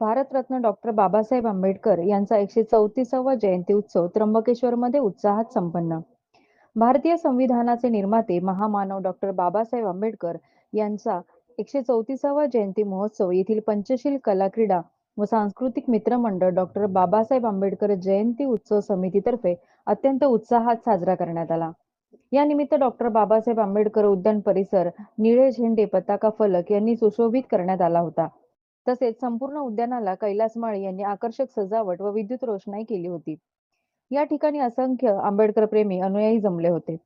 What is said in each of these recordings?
Bharat Ratna doctor Babasaheb Ambedkar यांचा एकशे चौतीसावा जयंती उत्सव त्र्यंबकेश्वरमध्ये उत्साहात संपन्न. भारतीय संविधानाचे निर्माते महामानव डॉक्टर बाबासाहेब आंबेडकर यांचा एकशे चौतीसावा जयंती महोत्सव येथील पंचशील कला क्रीडा व सांस्कृतिक मित्रमंडळ डॉक्टर बाबासाहेब आंबेडकर जयंती उत्सव समितीतर्फे अत्यंत उत्साहात साजरा करण्यात आला. या निमित्त डॉक्टर बाबासाहेब आंबेडकर उद्यान परिसर निळे झेंडे पताका फलक यांनी सुशोभित करण्यात आला होता. तसेच संपूर्ण उद्यानाला कैलास माळी यांनी आकर्षक सजावट व विद्युत रोषणाई केली होती. या ठिकाणी असंख्य आंबेडकर प्रेमी अनुयायी जमले होते.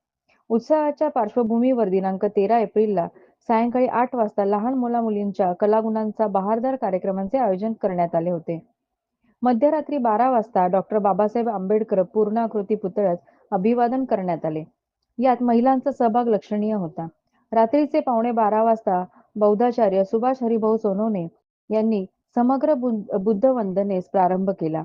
उत्साहाच्या पार्श्वभूमीवर दिनांक तेरा एप्रिलला सायंकाळी आठ वाजता लहान मुला मुलींच्या कलागुणांचा बहारदार कार्यक्रमांचे आयोजन करण्यात आले होते. मध्यरात्री बारा वाजता डॉक्टर बाबासाहेब आंबेडकर पूर्णाकृती पुतळ्यात अभिवादन करण्यात आले. यात महिलांचा सहभाग लक्षणीय होता. रात्रीचे पावणे बारा वाजता बौद्धाचार्य सुभाष हरिभाऊ सोनवणे यांनी समग्र बुद्ध वंदनेस प्रारंभ केला.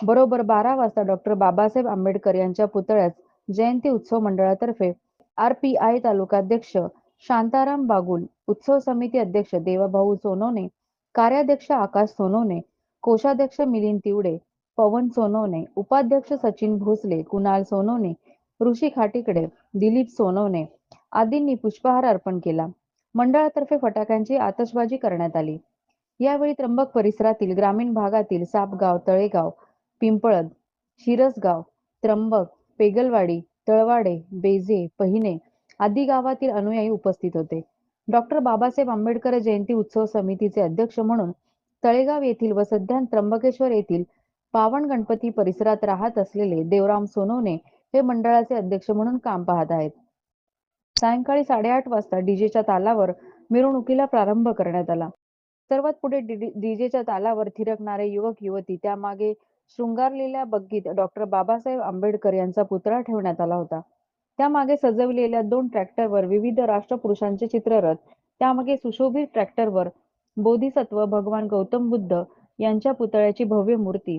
बरोबर बारा वाजता डॉक्टर बाबासाहेब आंबेडकर यांच्या पुतळ्यास जयंती उत्सव मंडळातर्फे आर पी आय तालुकाध्यक्ष शांताराम बागुल उत्सव समिती अध्यक्ष देवाभाऊ सोनवणे कार्याध्यक्ष आकाश सोनवणे कोषाध्यक्ष मिलिंद तिवडे पवन सोनवणे उपाध्यक्ष सचिन भोसले कुणाल सोनवणे ऋषी खाटीकडे दिलीप सोनवणे आदींनी पुष्पहार अर्पण केला. मंडळातर्फे फटाक्यांची आतषबाजी करण्यात आली. यावेळी त्र्यंबक परिसरातील ग्रामीण भागातील सापगाव तळेगाव पिंपळद शिरसगाव त्र्यंबक पेगलवाडी तळवाडे बेजे पहिने आदी गावातील अनुयायी उपस्थित होते. डॉक्टर बाबासाहेब आंबेडकर जयंती उत्सव समितीचे अध्यक्ष म्हणून तळेगाव येथील व सध्या त्र्यंबकेश्वर येथील पावन गणपती परिसरात राहत असलेले देवराम सोनवणे हे मंडळाचे अध्यक्ष म्हणून काम पाहत आहेत. सायंकाळी साडेआठ वाजता डीजेच्या तालावर मिरवणुकीला प्रारंभ करण्यात आला. सर्वात पुढे डीजेच्या तालावर थिरकणारे युवक युवती त्यामागे शृंगारलेल्या बग्गीत डॉक्टर बाबासाहेब आंबेडकर यांचा पुतळा ठेवण्यात आला होता. त्यामागे सजविलेल्या दोन ट्रॅक्टरवर विविध राष्ट्रपुरुषांचे चित्ररथ त्यामागे सुशोभित ट्रॅक्टरवर बोधिसत्व भगवान गौतम बुद्ध यांच्या पुतळ्याची भव्य मूर्ती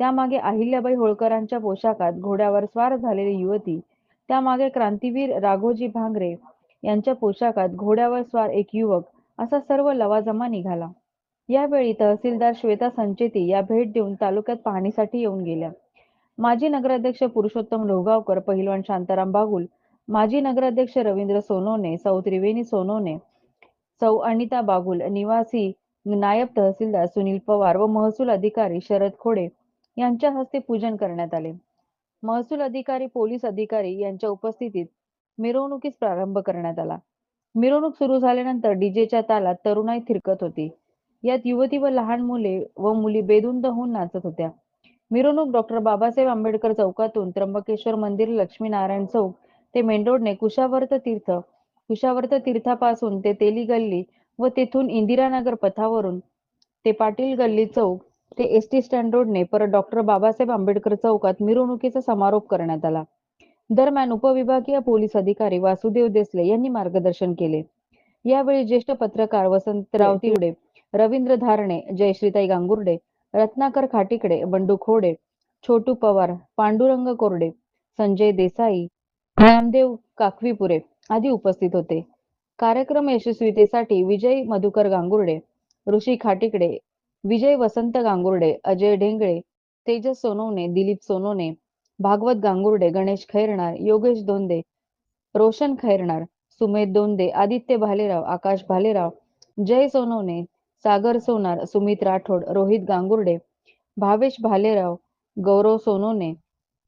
त्यामागे अहिल्याबाई होळकरांच्या पोशाखात घोड्यावर स्वार झालेली युवती त्यामागे क्रांतीवीर राघोजी भांगरे यांच्या पोशाखात घोड्यावर स्वार एक युवक असा सर्व लवाजमा निघाला. यावेळी तहसीलदार श्वेता संचेती या भेट देऊन तालुक्यात पाहणीसाठी येऊन गेल्या. माजी नगराध्यक्ष पुरुषोत्तम लोहगावकर पहिलवान शांताराम बागुल माजी नगराध्यक्ष रवींद्र सोनोने सौ त्रिवेणी सोनोने सौ अनिता बागुल निवासी नायब तहसीलदार सुनील पवार व महसूल अधिकारी शरद खोडे यांच्या हस्ते पूजन करण्यात आले. महसूल अधिकारी पोलीस अधिकारी यांच्या उपस्थितीत मिरवणुकीस प्रारंभ करण्यात आला. मिरवणूक सुरू झाल्यानंतर डीजेच्या तालात तरुणाई थिरकत होती. यात युवती व लहान मुले व मुली बेदुंद होऊन नाचत होत्या. मिरवणूक डॉक्टर बाबासाहेब आंबेडकर चौकातून त्र्यंबकेश्वर मंदिर लक्ष्मीनारायण चौक ते मेंढोडणे कुशावर्त तीर्थ कुशावर्त तीर्थापासून ते तेली गल्ली व तेथून इंदिरानगर पथावरून ते पाटील गल्ली चौक ते एस टी स्टँड रोडने परत डॉक्टर बाबासाहेब आंबेडकर चौकात मिरवणुकीचा समारोप करण्यात आला. दरम्यान उपविभागीय पोलीस अधिकारी वासुदेव देसले यांनी मार्गदर्शन केले. यावेळी ज्येष्ठ पत्रकार वसंतराव तिवडे रवींद्र धारणे जयश्रीताई गांगुर्डे रत्नाकर खाटीकडे बंडू खोडे छोटू पवार पांडुरंग कोरडे संजय देसाई नामदेव काकवीपुरे आदी उपस्थित होते. कार्यक्रम यशस्वीतेसाठी विजय मधुकर गांगुर्डे ऋषी खाटीकडे विजय वसंत गांगुर्डे अजय ढेंगळे तेजस सोनवणे दिलीप सोनवणे भागवत गांगुर्डे गणेश खैरणार योगेश दोंदे रोशन खैरणार सुमेध दोंदे आदित्य भालेराव आकाश भालेराव जय सोनवणे सागर सोनार सुमित राठोड रोहित गांगुर्डे भावेश भालेराव गौरव सोनोने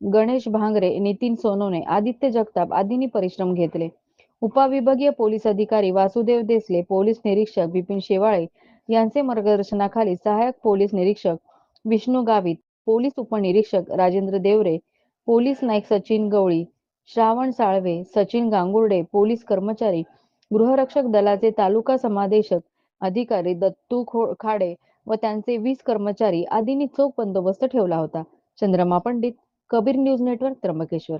गणेश भांगरे नितीन सोनोने आदित्य जगताप आदींनी परिश्रम घेतले. उपविभागीय पोलीस अधिकारी वासुदेव देसले पोलीस निरीक्षक बिपिन शेवाळे यांचे मार्गदर्शनाखाली सहाय्यक पोलीस निरीक्षक विष्णू गावित पोलीस उपनिरीक्षक राजेंद्र देवरे पोलीस नाईक सचिन गवळी श्रावण साळवे सचिन गांगुर्डे पोलीस कर्मचारी गृहरक्षक दलाचे तालुका समादेशक अधिकारी दत्तू खाडे व त्यांचे वीस कर्मचारी आदींनी चोख बंदोबस्त ठेवला होता. Chandrama Pandit Kabir news network Trimbakeshwar.